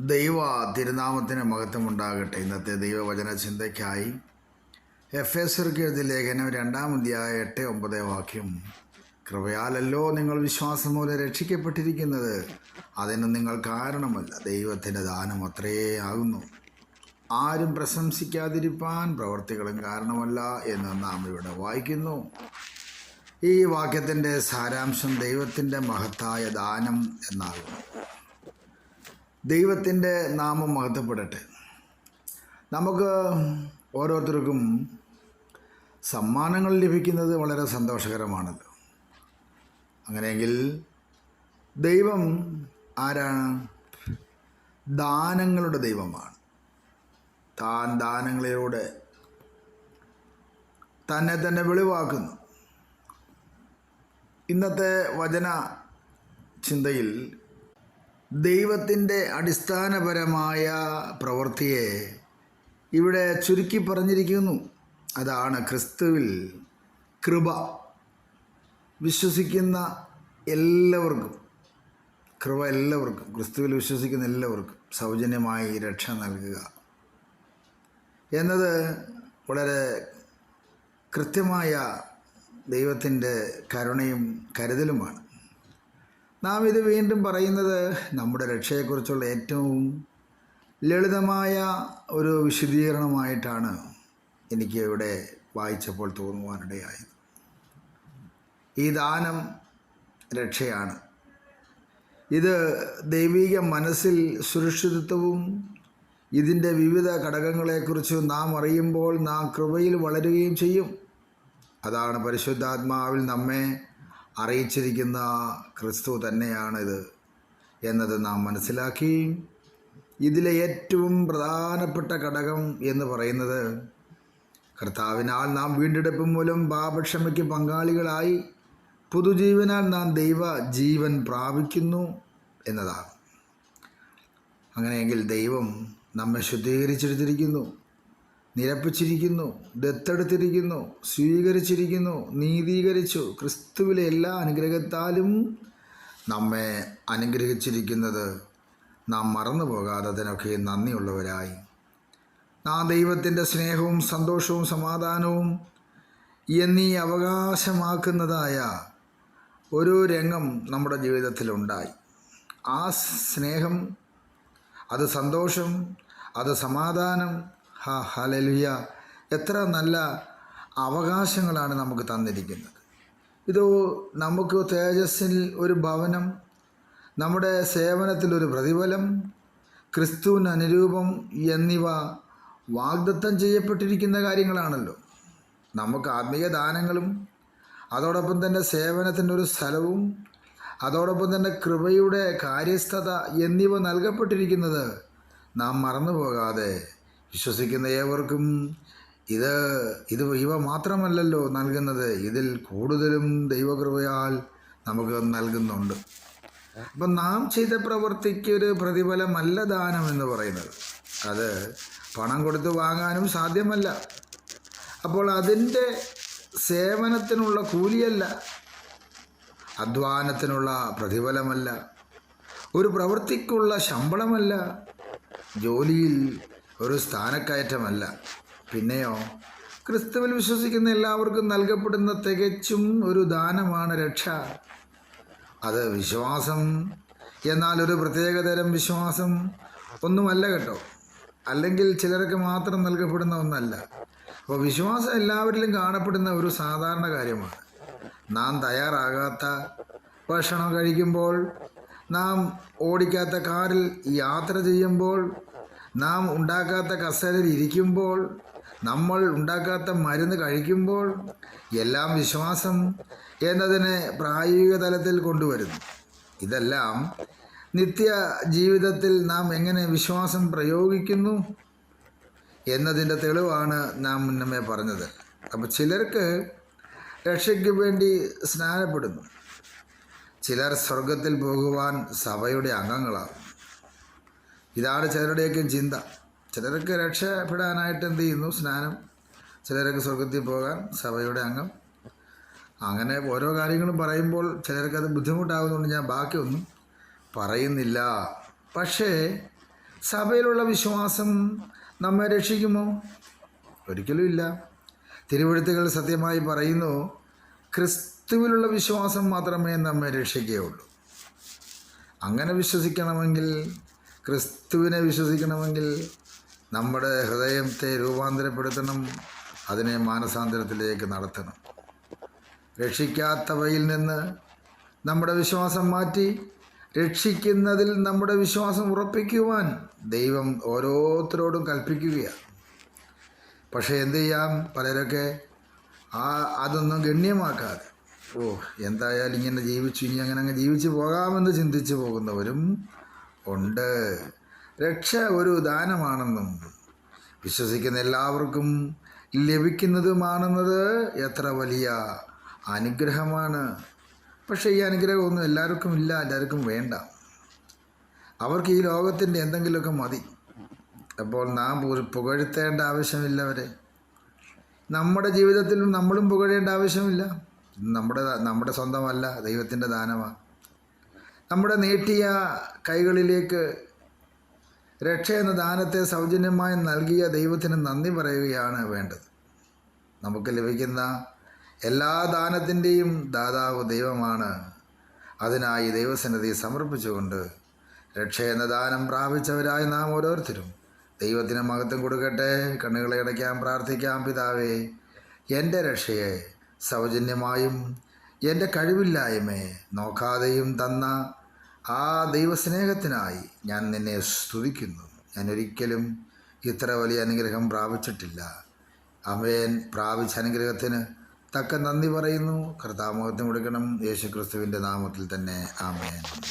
ദൈവ തിരുനാമത്തിന് മഹത്വമുണ്ടാകട്ടെ. ഇന്നത്തെ ദൈവവചന ചിന്തയ്ക്കായി എഫ് എസ് എഴുതിയ ലേഖനം രണ്ടാം അധ്യായ എട്ട് ഒമ്പത് വാക്യം. കൃപയാലല്ലോ നിങ്ങൾ വിശ്വാസം മൂലം രക്ഷിക്കപ്പെട്ടിരിക്കുന്നത്. അതിന് നിങ്ങൾ കാരണമല്ല. ദൈവത്തിന്റെ ദാനം അത്രേ ആകുന്നു. ആരും പ്രശംസിക്കാതിരിപ്പാൻ പ്രവർത്തികളും കാരണമല്ല എന്ന് നാം ഇവിടെ വായിക്കുന്നു. ഈ വാക്യത്തിന്റെ സാരാംശം ദൈവത്തിന്റെ മഹത്തായ ദാനം എന്നാകുന്നു. ദൈവത്തിന്റെ നാമം മഹത്വപ്പെടട്ടെ. നമുക്ക് ഓരോരുത്തർക്കും സമ്മാനങ്ങൾ ലഭിക്കുന്നത് വളരെ സന്തോഷകരമാണത്. അങ്ങനെയെങ്കിൽ ദൈവം ആരാണ്? ദാനങ്ങളുടെ ദൈവമാണ്. താൻ ദാനങ്ങളിലൂടെ തന്നെ തന്നെ വെളിവാക്കുന്നു. ഇന്നത്തെ വചന ചിന്തയിൽ ദൈവത്തിന്റെ അടിസ്ഥാനപരമായ പ്രവൃത്തിയെ ഇവിടെ ചുരുക്കി പറഞ്ഞിരിക്കുന്നു. അതാണ് ക്രിസ്തുവിൽ കൃപ. വിശ്വസിക്കുന്ന എല്ലാവർക്കും കൃപ എല്ലാവർക്കും ക്രിസ്തുവിൽ വിശ്വസിക്കുന്ന എല്ലാവർക്കും സൗജന്യമായി രക്ഷ നൽകുക. എന്നത് വളരെ കൃത്യമായ ദൈവത്തിന്റെ കരുണയും കരുതലുമാണ്. നാം ഇത് വീണ്ടും പറയുന്നത് നമ്മുടെ രക്ഷയെക്കുറിച്ചുള്ള ഏറ്റവും ലളിതമായ ഒരു വിശദീകരണമായിട്ടാണ് എനിക്ക് ഇവിടെ വായിച്ചപ്പോൾ തോന്നുവാനിടയായത്. ഈ ദാനം രക്ഷയാണ്. ഇത് ദൈവിക മനസ്സിൽ സുരക്ഷിതത്വവും ഇതിന്റെ വിവിധ ഘടകങ്ങളെക്കുറിച്ച് നാം അറിയുമ്പോൾ നാം കൃപയിൽ വളരുകയും ചെയ്യും. അതാണ് പരിശുദ്ധാത്മാവിൽ നമ്മെ അറിയിച്ചിരിക്കുന്ന ക്രിസ്തു തന്നെയാണിത് എന്നത് നാം മനസ്സിലാക്കി. ഇതിലെ ഏറ്റവും പ്രധാനപ്പെട്ട ഘടകം എന്ന് പറയുന്നത് കർത്താവിനാൽ നാം വീണ്ടെടുപ്പ് മൂലം പാപക്ഷമയ്ക്ക് പങ്കാളികളായി പുതുജീവനാൽ നാം ദൈവ ജീവൻ പ്രാപിക്കുന്നു എന്നതാണ്. അങ്ങനെയെങ്കിൽ ദൈവം നമ്മെ ശുദ്ധീകരിച്ചെടുത്തിരിക്കുന്നു നിരപ്പിച്ചിരിക്കുന്നു ദത്തെടുത്തിരിക്കുന്നു സ്വീകരിച്ചിരിക്കുന്നു നീതീകരിച്ചു. ക്രിസ്തുവിലെ എല്ലാ അനുഗ്രഹത്താലും നമ്മെ അനുഗ്രഹിച്ചിരിക്കുന്നത് നാം മറന്നു പോകാതെ അതിനൊക്കെ നന്ദിയുള്ളവരായി. നാം ദൈവത്തിന്റെ സ്നേഹവും സന്തോഷവും സമാധാനവും എന്നീ അവകാശമാക്കുന്നതായ ഒരു രംഗം നമ്മുടെ ജീവിതത്തിലുണ്ടായി. ആ സ്നേഹം അത് സന്തോഷം അത് സമാധാനം ഹാ ഹലലുയ എത്ര നല്ല അവകാശങ്ങളാണ് നമുക്ക് തന്നിരിക്കുന്നത്. ഇത് നമുക്ക് തേജസ്സിൽ ഒരു ഭവനം നമ്മുടെ സേവനത്തിൽ ഒരു പ്രതിഫലം ക്രിസ്തുവിന് അനുരൂപം എന്നിവ വാഗ്ദത്തം ചെയ്യപ്പെട്ടിരിക്കുന്ന കാര്യങ്ങളാണല്ലോ. നമുക്ക് ആത്മീയ ദാനങ്ങളും അതോടൊപ്പം തന്നെ സേവനത്തിന്റെ ഒരു സ്ഥലവും അതോടൊപ്പം തന്നെ കൃപയുടെ കാര്യസ്ഥത എന്നിവ നൽകപ്പെട്ടിരിക്കുന്നത് നാം മറന്നു പോകാതെ വിശ്വസിക്കുന്ന ഏവർക്കും ഇത് ഇത് ഇവ മാത്രമല്ലല്ലോ നൽകുന്നത്. ഇതിൽ കൂടുതലും ദൈവകൃപയാൽ നമുക്ക് നൽകുന്നുണ്ട്. അപ്പം നാം ചെയ്ത പ്രവൃത്തിക്ക് ഒരു പ്രതിഫലമല്ല ദാനം എന്ന് പറയുന്നത്. അത് പണം കൊടുത്ത് വാങ്ങാനും സാധ്യമല്ല. അപ്പോൾ അതിന്റെ സേവനത്തിനുള്ള കൂലിയല്ല. അധ്വാനത്തിനുള്ള പ്രതിഫലമല്ല. ഒരു പ്രവൃത്തിക്കുള്ള ശമ്പളമല്ല. ജോലിയിൽ ഒരു സ്ഥാനക്കയറ്റമല്ല. പിന്നെയോ ക്രിസ്തുവിൽ വിശ്വസിക്കുന്ന എല്ലാവർക്കും നൽകപ്പെടുന്ന തികച്ചും ഒരു ദാനമാണ് രക്ഷ. അത് വിശ്വാസം. എന്നാൽ ഒരു പ്രത്യേകതരം വിശ്വാസം ഒന്നുമല്ല കേട്ടോ. അല്ലെങ്കിൽ ചിലർക്ക് മാത്രം നൽകപ്പെടുന്ന ഒന്നല്ല. അപ്പോൾ വിശ്വാസം എല്ലാവരിലും കാണപ്പെടുന്ന ഒരു സാധാരണ കാര്യമാണ്. നാം തയ്യാറാകാത്ത ഭക്ഷണം കഴിക്കുമ്പോൾ നാം ഓടിക്കാത്ത കാറിൽ യാത്ര ചെയ്യുമ്പോൾ നാം ഉണ്ടാക്കാത്ത കസേരയിൽ ഇരിക്കുമ്പോൾ നമ്മൾ ഉണ്ടാക്കാത്ത മരുന്ന് കഴിക്കുമ്പോൾ എല്ലാം വിശ്വാസം എന്നതിനെ പ്രായോഗിക തലത്തിൽ കൊണ്ടുവരുന്നു. ഇതെല്ലാം നിത്യ ജീവിതത്തിൽ നാം എങ്ങനെ വിശ്വാസം പ്രയോഗിക്കുന്നു എന്നതിന്റെ തെളിവാണ് നാം മുന്നമേ പറഞ്ഞത്. അപ്പോൾ ചിലർക്ക് രക്ഷയ്ക്ക് വേണ്ടി സ്നാനപ്പെടുന്നു. ചിലർ സ്വർഗത്തിൽ പോകുവാൻ സഭയുടെ അംഗങ്ങളാകും ഇതാണ് ചിലരുടെയൊക്കെ ചിന്ത. ചിലർക്ക് രക്ഷപ്പെടാനായിട്ട് എന്ത് ചെയ്യുന്നു? സ്നാനം. ചിലർക്ക് സ്വർഗത്തിൽ പോകാൻ സഭയുടെ അംഗം. അങ്ങനെ ഓരോ കാര്യങ്ങളും പറയുമ്പോൾ ചിലർക്കത് ബുദ്ധിമുട്ടാകുന്നതുകൊണ്ട് ഞാൻ ബാക്കിയൊന്നും പറയുന്നില്ല. പക്ഷേ സഭയിലുള്ള വിശ്വാസം നമ്മെ രക്ഷിക്കുമോ? ഒരിക്കലും ഇല്ല. തിരുവഴുത്തുകൾ സത്യമായി പറയുന്നു ക്രിസ്തുവിലുള്ള വിശ്വാസം മാത്രമേ നമ്മെ രക്ഷിക്കുകയുള്ളൂ. അങ്ങനെ വിശ്വസിക്കണമെങ്കിൽ ക്രിസ്തുവിനെ വിശ്വസിക്കണമെങ്കിൽ നമ്മുടെ ഹൃദയത്തെ രൂപാന്തരപ്പെടുത്തണം അതിനെ മാനസാന്തരത്തിലേക്ക് നടത്തണം. രക്ഷിക്കാത്തവയിൽ നിന്ന് നമ്മുടെ വിശ്വാസം മാറ്റി രക്ഷിക്കുന്നതിൽ നമ്മുടെ വിശ്വാസം ഉറപ്പിക്കുവാൻ ദൈവം ഓരോരുത്തരോടും കൽപ്പിക്കുകയാണ് പക്ഷേ എന്ത് ചെയ്യാം? പലരൊക്കെ ആ അതൊന്നും ഗണ്യമാക്കാതെ ഓ എന്തായാലും ഇങ്ങനെ ജീവിച്ചു ഇനി അങ്ങനെ അങ്ങ് ജീവിച്ചു പോകാമെന്ന് ചിന്തിച്ചു പോകുന്നവരും ഉണ്ട് രക്ഷ ഒരു ദാനമാണെന്നും വിശ്വസിക്കുന്ന എല്ലാവർക്കും ലഭിക്കുന്നതുമാണെന്നത് എത്ര വലിയ അനുഗ്രഹമാണ്. പക്ഷേ ഈ അനുഗ്രഹമൊന്നും എല്ലാവർക്കും ഇല്ല എല്ലാവർക്കും വേണ്ട. അവർക്ക് ഈ ലോകത്തിന്റെ എന്തെങ്കിലുമൊക്കെ മതി. അപ്പോൾ നാം പുകഴ്ത്തേണ്ട ആവശ്യമില്ല അവരെ. നമ്മുടെ ജീവിതത്തിലും നമ്മളും പുകഴേണ്ട ആവശ്യമില്ല. നമ്മുടെ നമ്മുടെ സ്വന്തമല്ല ദൈവത്തിന്റെ ദാനമാണ് നമ്മുടെ നീട്ടിയ കൈകളിലേക്ക് രക്ഷ എന്ന ദാനത്തെ സൗജന്യമായി നൽകിയ ദൈവത്തിന് നന്ദി പറയുകയാണ് വേണ്ടത്. നമുക്ക് ലഭിക്കുന്ന എല്ലാ ദാനത്തിന്റെയും ദാതാവ് ദൈവമാണ്. അതിനായി ദൈവസന്നിധി സമർപ്പിച്ചുകൊണ്ട് രക്ഷ എന്ന ദാനം പ്രാപിച്ചവരായ നാം ഓരോരുത്തരും ദൈവത്തിന് മഹത്വം കൊടുക്കട്ടെ കണ്ണുകളെ അടയ്ക്കാൻ പ്രാർത്ഥിക്കാം. പിതാവേ എന്റെ രക്ഷയെ സൗജന്യമായും എന്റെ കഴിവില്ലായ്മയെ നോക്കാതെയും തന്ന ആ ദൈവസ്നേഹത്തിനായി ഞാൻ നിന്നെ സ്തുതിക്കുന്നു. ഞാൻ ഒരിക്കലും ഇത്ര വലിയ അനുഗ്രഹം പ്രാപിച്ചിട്ടില്ല. അമേൻ പ്രാപിച്ച അനുഗ്രഹത്തിന് തക്ക നന്ദി പറയുന്നു. കർത്താമോഹത്തിന് കൊടുക്കണം. യേശുക്രിസ്തുവിന്റെ നാമത്തിൽ തന്നെ. ആമേൻ.